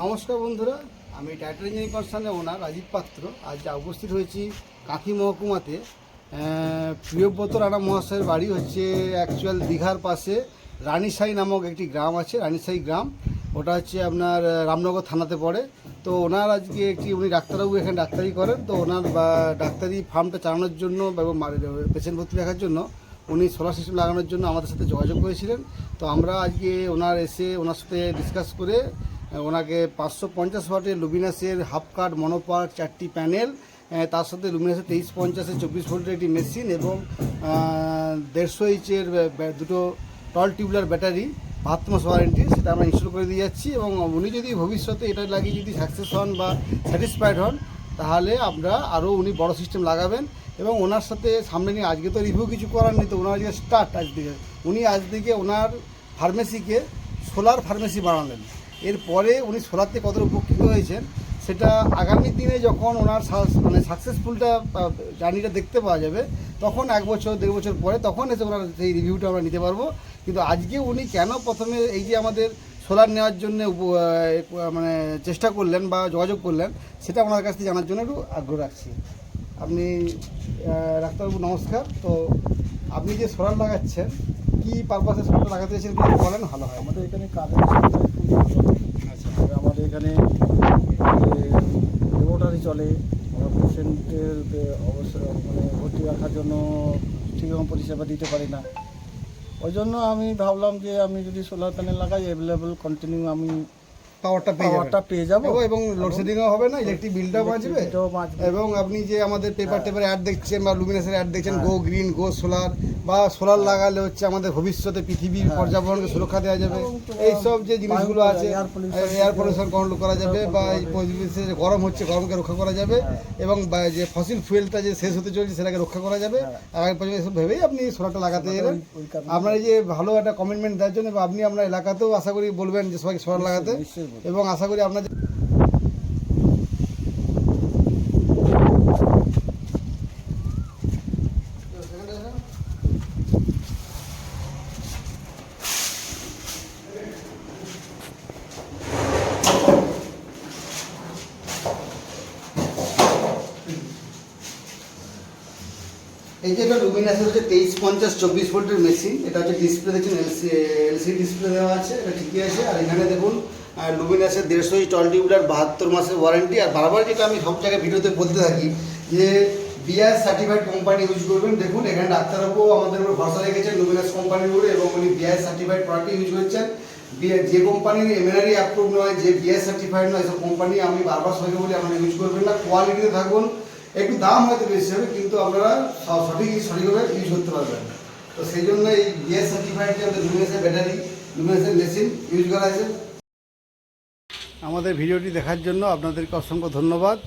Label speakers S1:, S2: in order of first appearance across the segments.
S1: নমস্কার বন্ধুরা, আমি টাইটার ইঞ্জিনিয়ারিং কনসার্নের ওনার রাজীব পাত্র। আজ উপস্থিত হয়েছি কাঁথি মহকুমাতে প্রিয়ব্রত রানা মহাশয়ের বাড়ি হচ্ছে অ্যাকচুয়াল দীঘার পাশে রানীসাই নামক একটি গ্রাম আছে রানীসাই গ্রাম। ওটা হচ্ছে আপনার রামনগর থানাতে পড়ে। তো ওনার আজকে একটি, উনি ডাক্তারবাবু এখানে ডাক্তারি করেন। তো ওনার, বা, ডাক্তারি ফার্মটা চালানোর জন্য এবং পেশেন্ট ভর্তি রাখার জন্য উনি সোলার সিস্টেম লাগানোর জন্য আমাদের সাথে যোগাযোগ করেছিলেন। তো আমরা আজকে ওনার এসে, ওনার সাথে ডিসকাস করে ওনাকে পাঁচশো পঞ্চাশ ওয়াটের লুমিনাসের হাফ কাট মনোপার্ক চারটি প্যানেল তার সাথে লুমিনাসের তেইশ পঞ্চাশের চব্বিশ ভোল্টের একটি মেশিন এবং দেড়শো ইঞ্চের দুটো টল টিউবলার ব্যাটারি, বাহাত্তর মাস ওয়ারেন্টি, সেটা আমরা ইনস্টল করে দিয়ে যাচ্ছি এবং উনি যদি ভবিষ্যতে এটা লাগিয়ে যদি সাকসেস হন বা স্যাটিসফাইড হন, তাহলে আমরা আরও উনি বড় সিস্টেম লাগাবেন এবং ওনার সাথে সামনে নিয়ে আজকে তো রিভিউ কিছু করার নেই, তো ওনার আজকে স্টার্ট আজ থেকে উনি আজ থেকে ওনার ফার্মেসিকে সোলার ফার্মেসি বানালেন। এরপরে উনি সোলারতে কতটা উপকৃত হয়েছেন, সেটা আগামী দিনে যখন ওনার মানে সাকসেসফুলটা জার্নিটা দেখতে পাওয়া যাবে, তখন এক বছর, দেড় বছর পরে তখন এসে ওনার সেই রিভিউটা আমরা নিতে পারব। কিন্তু আজকে উনি কেন প্রথমে এই যে আমাদের সোলার নেওয়ার জন্য মানে চেষ্টা করলেন বা যোগাযোগ করলেন, সেটা ওনার কাছ থেকে জানার জন্য একটু আগ্রহ রাখছি। আপনি ডাক্তারবাবু নমস্কার। তো আপনি যে সোলার লাগাচ্ছেন কি পারপাসে লাগাতে চাইছেন একটু বলেন? ভালো হয়।
S2: আমাদের এখানে কারেন্ট আচ্ছা আমাদের এখানে লেবরেটরি চলে। আমরা পেশেন্টের অবস্থা মানে ভর্তি রাখার জন্য ঠিকরকম পরিষেবা দিতে পারি না। ওই জন্য আমি ভাবলাম যে আমি যদি সোলার প্যানেল লাগাই অ্যাভেলেবল কন্টিনিউ আমি
S1: পাওয়ারটা পেয়ে
S2: পাওয়ারটা পেয়ে যাব
S1: এবং লোডশেডিংও হবে না ইলেকট্রিক বিলটাও বাঁচবে এবং আপনি যে আমাদের পেপার
S2: হ্যাঁ।
S1: টেপারে অ্যাড দেখছেন বা লুমিনাসের অ্যাড দেখছেন
S2: হ্যাঁ।
S1: গো গ্রিন গো সোলার বা সোলার লাগালে হচ্ছে আমাদের ভবিষ্যতে পৃথিবীর
S2: হ্যাঁ।
S1: পর্যাবরণকে সুরক্ষা দেওয়া যাবে
S2: তোমার
S1: এইসব যে জিনিসগুলো আছে এয়ার পলিউশন কন্ট্রোল করা যাবে বা এই পরিবেশে যে গরম হচ্ছে গরমকে রক্ষা করা যাবে
S2: হ্যাঁ।
S1: এবং যে ফসিল ফুয়েলটা যে শেষ হতে চলছে সেটাকে রক্ষা করা যাবে
S2: হ্যাঁ।
S1: আগামী পর্যন্ত এসব ভেবেই আপনি সোলারটা লাগাতে
S2: কারণে-
S1: আপনার এই যে ভালো একটা কমিটমেন্ট দেওয়ার জন্য বা আপনি আপনার এলাকাতেও আশা করি বলবেন যে সবাইকে সোলার লাগাতে। এবং আশা করি আপনার যে- এই যে এটা লুমিনাসের হচ্ছে তেইশ, পঞ্চাশ, চব্বিশ ভোল্টের মেশিন এটা হচ্ছে ডিসপ্লে দেখছেন এলসি এলসি ডিসপ্লে দেওয়া আছে, এটা ঠিকই আছে। আর এখানে দেখুন লুমিনাসের দেড়শো টল টিউবলার বাহাত্তর মাসের ওয়ারেন্টি। আর বারবার যেটা আমি সব জায়গায় ভিডিওতে বলতে থাকি, যে বিআর সার্টিফাইড কোম্পানি ইউজ করবেন। দেখুন, এখানে ডাক্তারবাবু আমাদের উপর ভরসা রেখেছেন লুমিনাস কোম্পানির উপরে, এবং উনি বিআর সার্টিফাইড প্রোডাক্ট ইউজ করছেন। যে কোম্পানির এমএনআরই অ্যাপ্রুভ নয়, যে বিআর সার্টিফাইড নয়, এসব কোম্পানি আমি বারবার সবাইকে বলি, আপনারা ইউজ করবেন না। কোয়ালিটিতে থাকুন। একটু দাম হয়তো বেশি হবে, কিন্তু আপনারা সঠিক, সঠিকভাবে ইউজ করতে পারবেন। তো সেই জন্য এই বিএস সার্টিফাইড যে আমাদের লুমিনাসের ব্যাটারি লুমিনাসের মেশিন ইউজ করা হয়েছে। আমাদের ভিডিওটি দেখার জন্য আপনাদেরকে অসংখ্য ধন্যবাদ।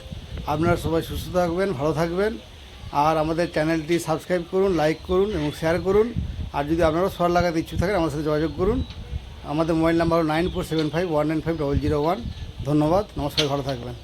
S1: আপনারা সবাই সুস্থ থাকবেন, ভালো থাকবেন। আর আমাদের চ্যানেলটি সাবস্ক্রাইব করুন, লাইক করুন এবং শেয়ার করুন। আর যদি আপনারা সর লাগাতে ইচ্ছুক থাকেন, আমার সাথে যোগাযোগ করুন। আমাদের mobile number nine four seven five one nine five double one. ধন্যবাদ, নমস্কার, ভালো থাকবেন।